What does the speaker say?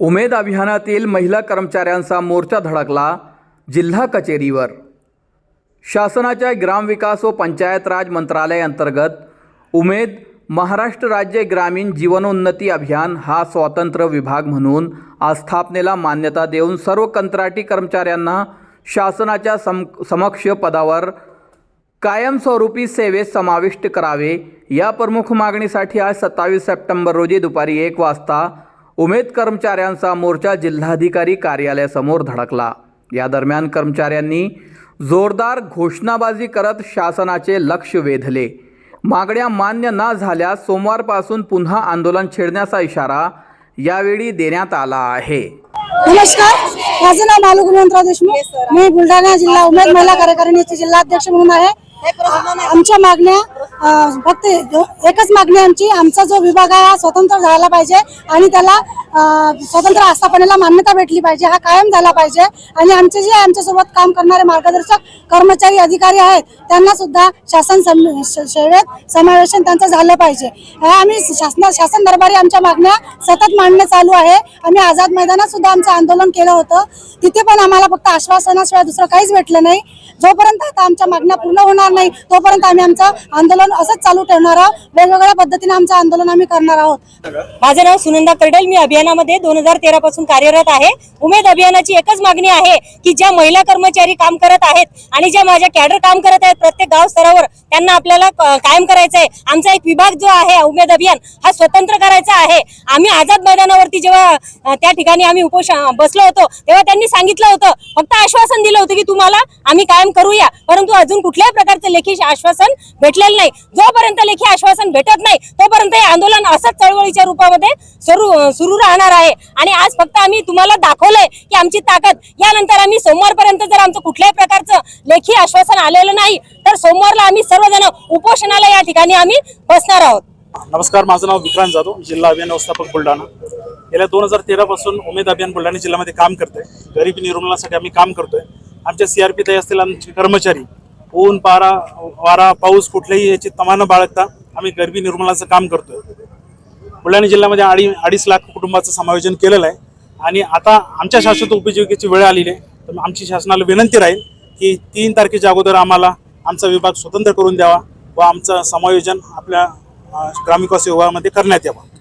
उमेद अभियानातील महिला कर्मचाऱ्यांचा मोर्चा धडकला जिल्हा कचेरीवर. शासनाच्या ग्रामविकास व पंचायत राज मंत्रालय अंतर्गत उमेद महाराष्ट्र राज्य ग्रामीण जीवनोन्नती अभियान हा स्वतंत्र विभाग म्हणून आस्थापनेला मान्यता देऊन सर्व कंत्राटी कर्मचाऱ्यांना शासनाच्या सम समक्ष पदावर कायमस्वरूपी सेवेत समाविष्ट करावे या प्रमुख मागणीसाठी आज सत्तावीस सप्टेंबर रोजी दुपारी एक वाजता उमेद कर्मचाऱ्यांचा मोर्चा जिल्हाधिकारी कार्यालयासमोर धडकला. या दरम्यान कर्मचाऱ्यांनी जोरदार घोषणाबाजी करत शासनाचे लक्ष वेधले. मागण्या मान्य न झाल्यास सोमवारपासून पुन्हा आंदोलन छेडण्याचा इशारा यावेळी देण्यात आला आहे. नमस्कार. माझं नाव मालू गुणवंतराव देशमुख. मी बुलढाणा जिल्हा उमेद महिला कार्यकारिणीचे जिल्हाध्यक्ष म्हणून आहे. आमच्या मागण्या फक्त एकच मागणी आमची आमचा जो विभाग आहे हा स्वतंत्र झाला पाहिजे आणि त्याला स्वतंत्र आस्थापनेला मान्यता भेटली पाहिजे हा कायम झाला पाहिजे. आणि आमचे जे आमच्यासोबत काम करणारे मार्गदर्शक कर्मचारी अधिकारी आहेत त्यांना सुद्धा शासन सेवेत समावेशन त्यांचं झालं पाहिजे. आम्ही शासना शासन दरबारी आमच्या मागण्या सतत मांडणं चालू आहे. आम्ही आझाद मैदानात सुद्धा आमचं आंदोलन केलं होतं. तिथे पण आम्हाला फक्त आश्वासनाशिवाय दुसरं काहीच भेटलं नाही. जोपर्यंत आता आमच्या मागण्या पूर्ण होणार नाही तोपर्यंत आम्ही आमचं आंदोलन असंच चालू ठेवणार आहोत वेगवेगळ्या पद्धतीने आमचं आंदोलन आम्ही करणार आहोत. माझं नाव सुनंदा कर्डल मी अभियानामध्ये दोन हजार तेरा पासून कार्यरत आहे. उमेद अभियानाची एकच मागणी आहे की ज्या महिला कर्मचारी काम करत आहेत आणि ज्या माझ्या कॅडर काम करत आहेत प्रत्येक गाव स्तरावर त्यांना आपल्याला कायम करायचं आहे आमचा एक विभाग जो आहे उमेद अभियान हा स्वतंत्र करायचा आहे. आम्ही आझाद मैदानावरती जेव्हा त्या ठिकाणी आम्ही उपोष बसलो होतो तेव्हा त्यांनी सांगितलं होतं फक्त आश्वासन दिलं होतं की तुम्हाला आम्ही कायम करूया. परंतु अजून कुठल्याही प्रकारचं लेखी आश्वासन भेटलेलं नाही. जोपर्यंत लेखी आश्वासन भेटत नाही तोपर्यंत हे आंदोलन असंच चळवळीच्या रूपामध्ये सुरू सुरू राहणार आहे. आणि आज फक्त आम्ही तुम्हाला दाखवलंय की आमची ताकद. यानंतर आम्ही सोमवारपर्यंत जर आमचं कुठल्याही प्रकारचं लेखी आश्वासन आलेलं नाही तर सोमवारला आम्ही सर्वजण उपोषणाला या ठिकाणी आम्ही बसणार आहोत. नमस्कार माझं नाव विक्रांत जाधव जिल्हा अभियान व्यवस्थापक बुलढाणा. गेल्या दोन हजार तेरा पासून उमेद अभियान बुलढाणा जिल्ह्यामध्ये काम करतोय. गरिबी निर्मूलनासाठी आम्ही काम करतोय. आमच्या सीआरपी तयार असतील आमचे कर्मचारी ऊन पारा वारा पाऊस कुठल्याही याची तमा न बाळगता आम्ही गरिबी निर्मूलनाचं काम करतोय. बुलढाणा जिल्ह्यामध्ये अडी अडीच लाख कुटुंबाचं समायोजन केलेलं आहे. आणि आता आमच्या शाश्वत उपजीविकेची वेळ आलेली आहे. तर आमची शासनाला विनंती राहील की तीन तारखेच्या अगोदर आम्हाला आमचा विभाग स्वतंत्र करून द्यावा व आमचं समायोजन आपल्या अं, ग्रामविकास विभागामध्ये करण्यात यावं.